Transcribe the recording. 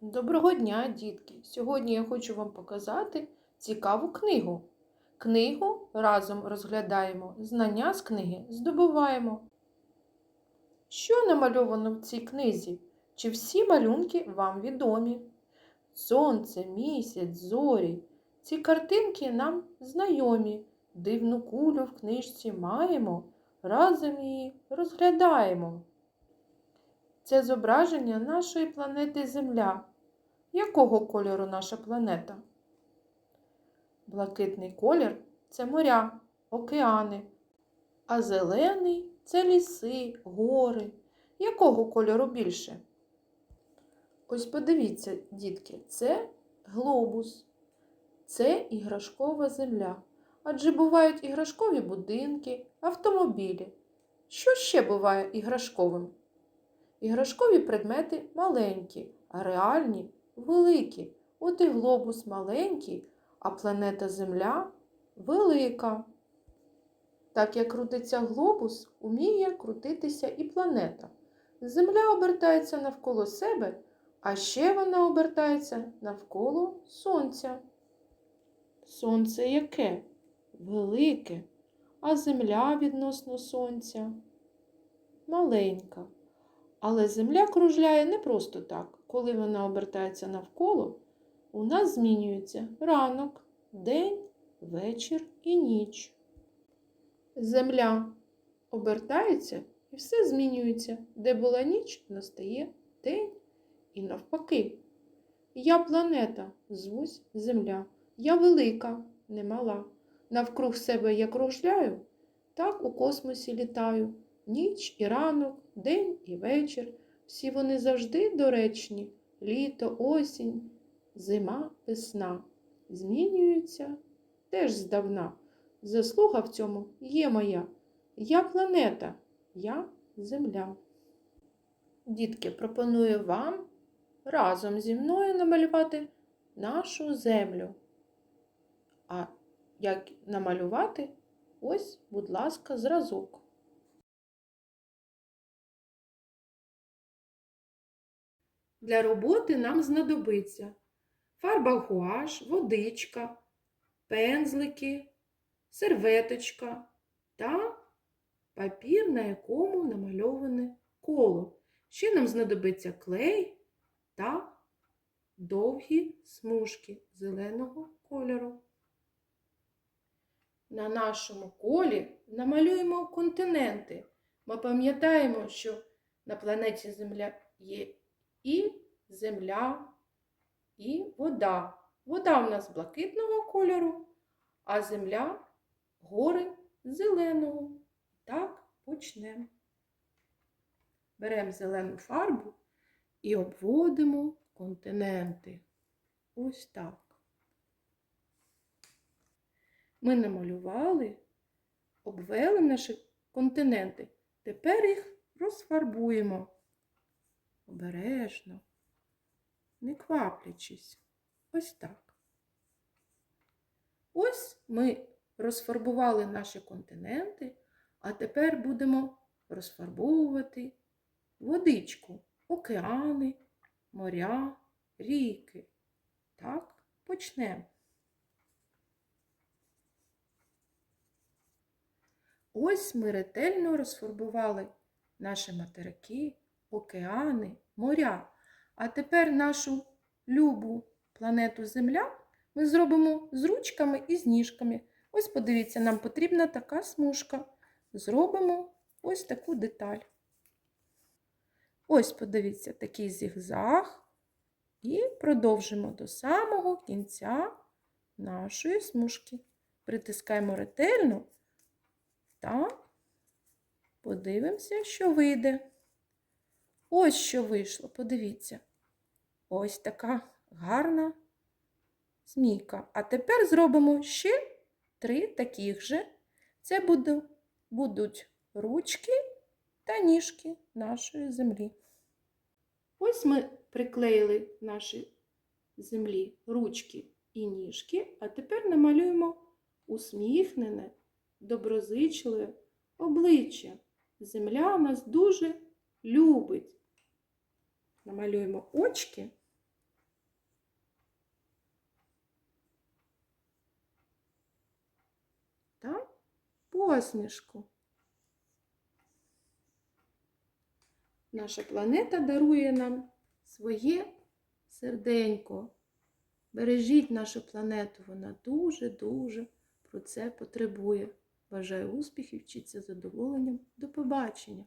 Доброго дня, дітки! Сьогодні я хочу вам показати цікаву книгу. Книгу разом розглядаємо, знання з книги здобуваємо. Що намальовано в цій книзі? Чи всі малюнки вам відомі? Сонце, місяць, зорі. Ці картинки нам знайомі. Дивну кулю в книжці маємо, разом її розглядаємо. Це зображення нашої планети Земля. Якого кольору наша планета? Блакитний колір це моря, океани, а зелений це ліси, гори. Якого кольору більше? Ось подивіться, дітки, це глобус, це іграшкова земля. Адже бувають іграшкові будинки, автомобілі. Що ще буває іграшковим? Іграшкові предмети маленькі, а реальні великі. От і глобус маленький, а планета Земля велика. Так як крутиться глобус, уміє крутитися і планета. Земля обертається навколо себе, а ще вона обертається навколо Сонця. Сонце яке? Велике, а Земля відносно Сонця маленька. Але Земля кружляє не просто так. Коли вона обертається навколо, у нас змінюється ранок, день, вечір і ніч. Земля обертається і все змінюється. Де була ніч, настає день і навпаки. Я планета, звусь Земля. Я велика, не мала. Навкруг себе я кружляю, так у космосі літаю. Ніч і ранок, день і вечір. Всі вони завжди доречні. Літо, осінь, зима, весна. Змінюються теж здавна. Заслуга в цьому є моя. Я планета, я земля. Дітки, пропоную вам разом зі мною намалювати нашу землю. А як намалювати? Ось, будь ласка, зразок. Для роботи нам знадобиться фарба гуаш, водичка, пензлики, серветочка та папір, на якому намальоване коло. Ще нам знадобиться клей та довгі смужки зеленого кольору. На нашому колі намалюємо континенти. Ми пам'ятаємо, що на планеті Земля є і земля, і вода. Вода у нас блакитного кольору, а земля гори зеленого. Так почнемо. Беремо зелену фарбу і обводимо континенти. Ось так. Ми намалювали, обвели наші континенти. Тепер їх розфарбуємо обережно, не кваплячись. Ось так. Ось ми розфарбували наші континенти, а тепер будемо розфарбовувати водичку, океани, моря, ріки. Так, почнемо. Ось ми ретельно розфарбували наші материки, океани, моря. А тепер нашу любу планету Земля ми зробимо з ручками і з ніжками. Ось подивіться, нам потрібна така смужка. Зробимо ось таку деталь. Ось, подивіться, такий зігзаг. І продовжимо до самого кінця нашої смужки. Притискаємо ретельно та подивимося, що вийде. Ось що вийшло, подивіться. Ось така гарна змійка. А тепер зробимо ще три таких же. Це будуть ручки та ніжки нашої землі. Ось ми приклеїли наші землі ручки і ніжки, а тепер намалюємо усміхнене, доброзичливе обличчя. Земля у нас дуже любить. Намалюємо очки. Та посмішку. Наша планета дарує нам своє серденько. Бережіть нашу планету, вона дуже-дуже про це потребує. Бажаю успіхів, вчіться задоволенням. До побачення!